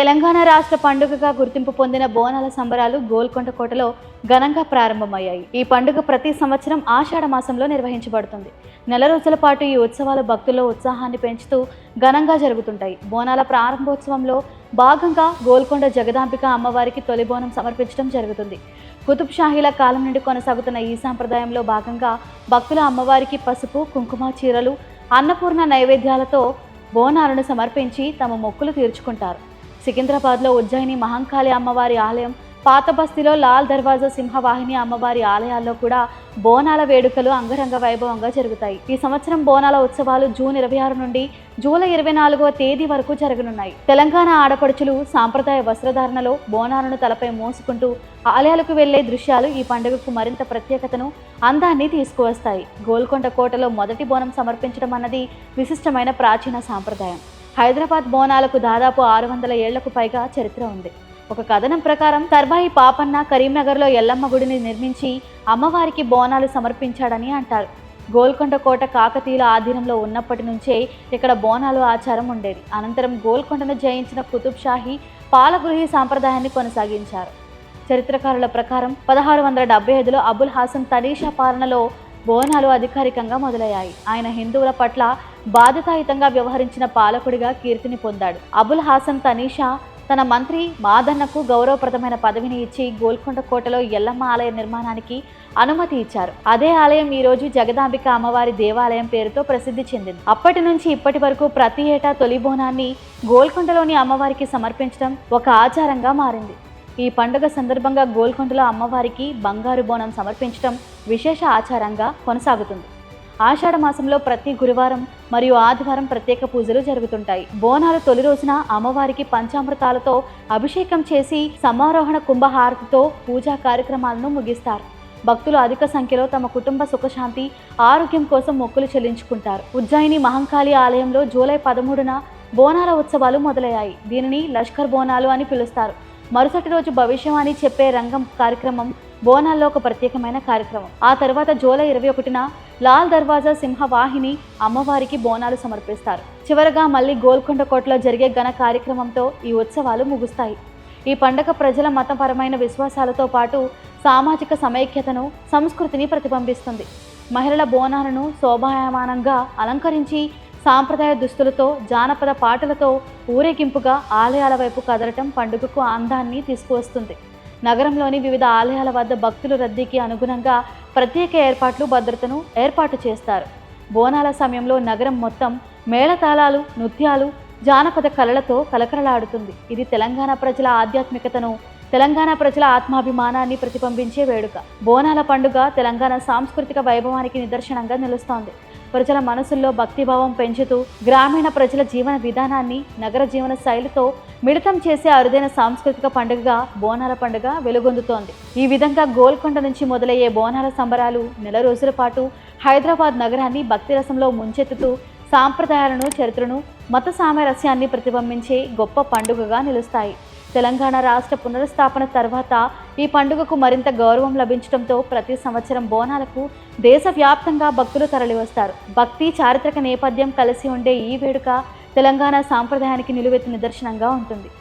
తెలంగాణ రాష్ట్ర పండుగగా గుర్తింపు పొందిన బోనాల సంబరాలు గోల్కొండ కోటలో ఘనంగా ప్రారంభమయ్యాయి. ఈ పండుగ ప్రతి సంవత్సరం ఆషాఢ మాసంలో నిర్వహించబడుతుంది. నెల రోజుల పాటు ఈ ఉత్సవాలు భక్తుల్లో ఉత్సాహాన్ని పెంచుతూ ఘనంగా జరుగుతుంటాయి. బోనాల ప్రారంభోత్సవంలో భాగంగా గోల్కొండ జగదాంబిక అమ్మవారికి తొలి బోనం సమర్పించడం జరుగుతుంది. కుతుబ్ షాహీల కాలం నుండి కొనసాగుతున్న ఈ సాంప్రదాయంలో భాగంగా భక్తుల అమ్మవారికి పసుపు కుంకుమ చీరలు అన్నపూర్ణ నైవేద్యాలతో బోనాలను సమర్పించి తమ మొక్కులు తీర్చుకుంటారు. సికింద్రాబాద్లో ఉజ్జయిని మహంకాళి అమ్మవారి ఆలయం పాత బస్తీలో లాల్ దర్వాజా సింహవాహిని అమ్మవారి ఆలయాల్లో కూడా బోనాల వేడుకలు అంగరంగ వైభవంగా జరుగుతాయి. ఈ సంవత్సరం బోనాల ఉత్సవాలు జూన్ ఇరవై ఆరు నుండి జూలై ఇరవై నాలుగవ తేదీ వరకు జరగనున్నాయి. తెలంగాణ ఆడపడుచులు సాంప్రదాయ వస్త్రధారణలో బోనాలను తలపై మోసుకుంటూ ఆలయాలకు వెళ్ళే దృశ్యాలు ఈ పండుగకు మరింత ప్రత్యేకతను అందాన్ని తీసుకువస్తాయి. గోల్కొండ కోటలో మొదటి బోనం సమర్పించడం అన్నది విశిష్టమైన ప్రాచీన సాంప్రదాయం. హైదరాబాద్ బోనాలకు దాదాపు ఆరు వందల ఏళ్ళకు పైగా చరిత్ర ఉంది. ఒక కథనం ప్రకారం తర్బాయి పాపన్న కరీంనగర్లో ఎల్లమ్మ గుడిని నిర్మించి అమ్మవారికి బోనాలు సమర్పించాడని అంటారు. గోల్కొండ కోట కాకతీయుల ఆధీనంలో ఉన్నప్పటి నుంచే ఇక్కడ బోనాలు ఆచారం ఉండేది. అనంతరం గోల్కొండను జయించిన కుతుబ్ షాహీ పాలగృహి సాంప్రదాయాన్ని కొనసాగించారు. చరిత్రకారుల ప్రకారం పదహారు వందల డెబ్బై ఐదులో అబుల్ హాసన్ తనీషా పాలనలో బోనాలు అధికారికంగా మొదలయ్యాయి. ఆయన హిందువుల పట్ల బాధ్యతాయుతంగా వ్యవహరించిన పాలకుడిగా కీర్తిని పొందాడు. అబుల్ హాసన్ తనీషా తన మంత్రి మాదన్నకు గౌరవప్రదమైన పదవిని ఇచ్చి గోల్కొండ కోటలో ఎల్లమ్మ ఆలయ నిర్మాణానికి అనుమతి ఇచ్చారు. అదే ఆలయం ఈరోజు జగదాంబిక అమ్మవారి దేవాలయం పేరుతో ప్రసిద్ధి చెందింది. అప్పటి నుంచి ఇప్పటి వరకు ప్రతి ఏటా తొలి బోనాన్ని గోల్కొండలోని అమ్మవారికి సమర్పించడం ఒక ఆచారంగా మారింది. ఈ పండుగ సందర్భంగా గోల్కొండలో అమ్మవారికి బంగారు బోనం సమర్పించడం విశేష ఆచారంగా కొనసాగుతుంది. ఆషాఢ మాసంలో ప్రతి గురువారం మరియు ఆదివారం ప్రత్యేక పూజలు జరుగుతుంటాయి. బోనాలు తొలి రోజున అమ్మవారికి పంచామృతాలతో అభిషేకం చేసి సమారోహణ కుంభహారతితో పూజా కార్యక్రమాలను ముగిస్తారు. భక్తులు అధిక సంఖ్యలో తమ కుటుంబ సుఖశాంతి ఆరోగ్యం కోసం మొక్కులు చెల్లించుకుంటారు. ఉజ్జయిని మహంకాళి ఆలయంలో జూలై పదమూడున బోనాల ఉత్సవాలు మొదలయ్యాయి. దీనిని లష్కర్ బోనాలు అని పిలుస్తారు. మరుసటి రోజు భవిష్యవాణి చెప్పే రంగం కార్యక్రమం బోనాల్లో ఒక ప్రత్యేకమైన కార్యక్రమం. ఆ తర్వాత జూలై ఇరవై ఒకటిన లాల్ దర్వాజా సింహవాహిని అమ్మవారికి బోనాలు సమర్పిస్తారు. చివరగా మళ్ళీ గోల్కొండ కోటలో జరిగే ఘన కార్యక్రమంతో ఈ ఉత్సవాలు ముగుస్తాయి. ఈ పండగ ప్రజల మతపరమైన విశ్వాసాలతో పాటు సామాజిక సమైక్యతను సంస్కృతిని ప్రతిబింబిస్తుంది. మహిళల బోనాలను శోభాయమానంగా అలంకరించి సాంప్రదాయ దుస్తులతో జానపద పాటలతో ఊరేగింపుగా ఆలయాల వైపు కదలటం పండుగకు అందాన్ని తీసుకువస్తుంది. నగరంలోని వివిధ ఆలయాల వద్ద భక్తుల రద్దీకి అనుగుణంగా ప్రత్యేక ఏర్పాట్లు భద్రతను ఏర్పాటు చేస్తారు. బోనాల సమయంలో నగరం మొత్తం మేళతాళాలు నృత్యాలు జానపద కళలతో కలకలలాడుతుంది. ఇది తెలంగాణ ప్రజల ఆధ్యాత్మికతను తెలంగాణ ప్రజల ఆత్మాభిమానాన్ని ప్రతిబింబించే వేడుక. బోనాల పండుగ తెలంగాణ సాంస్కృతిక వైభవానికి నిదర్శనంగా నిలుస్తోంది. ప్రజల మనసుల్లో భక్తిభావం పెంచుతూ గ్రామీణ ప్రజల జీవన విధానాన్ని నగర జీవన శైలితో మిళితం చేసే అరుదైన సాంస్కృతిక పండుగగా బోనాల పండుగ వెలుగొందుతోంది. ఈ విధంగా గోల్కొండ నుంచి మొదలయ్యే బోనాల సంబరాలు నెల రోజుల పాటు హైదరాబాద్ నగరాన్ని భక్తిరసంలో ముంచెత్తుతూ సాంప్రదాయాలను చరిత్రను మత సామరస్యాన్ని ప్రతిబింబించే గొప్ప పండుగగా నిలుస్తాయి. తెలంగాణ రాష్ట్ర పునరుస్థాపన తర్వాత ఈ పండుగకు మరింత గౌరవం లభించడంతో ప్రతి సంవత్సరం బోనాలకు దేశవ్యాప్తంగా భక్తులు తరలివస్తారు. భక్తి చారిత్రక నేపథ్యం కలిసి ఉండే ఈ వేడుక తెలంగాణ సాంప్రదాయానికి నిలువెత్తు నిదర్శనంగా ఉంటుంది.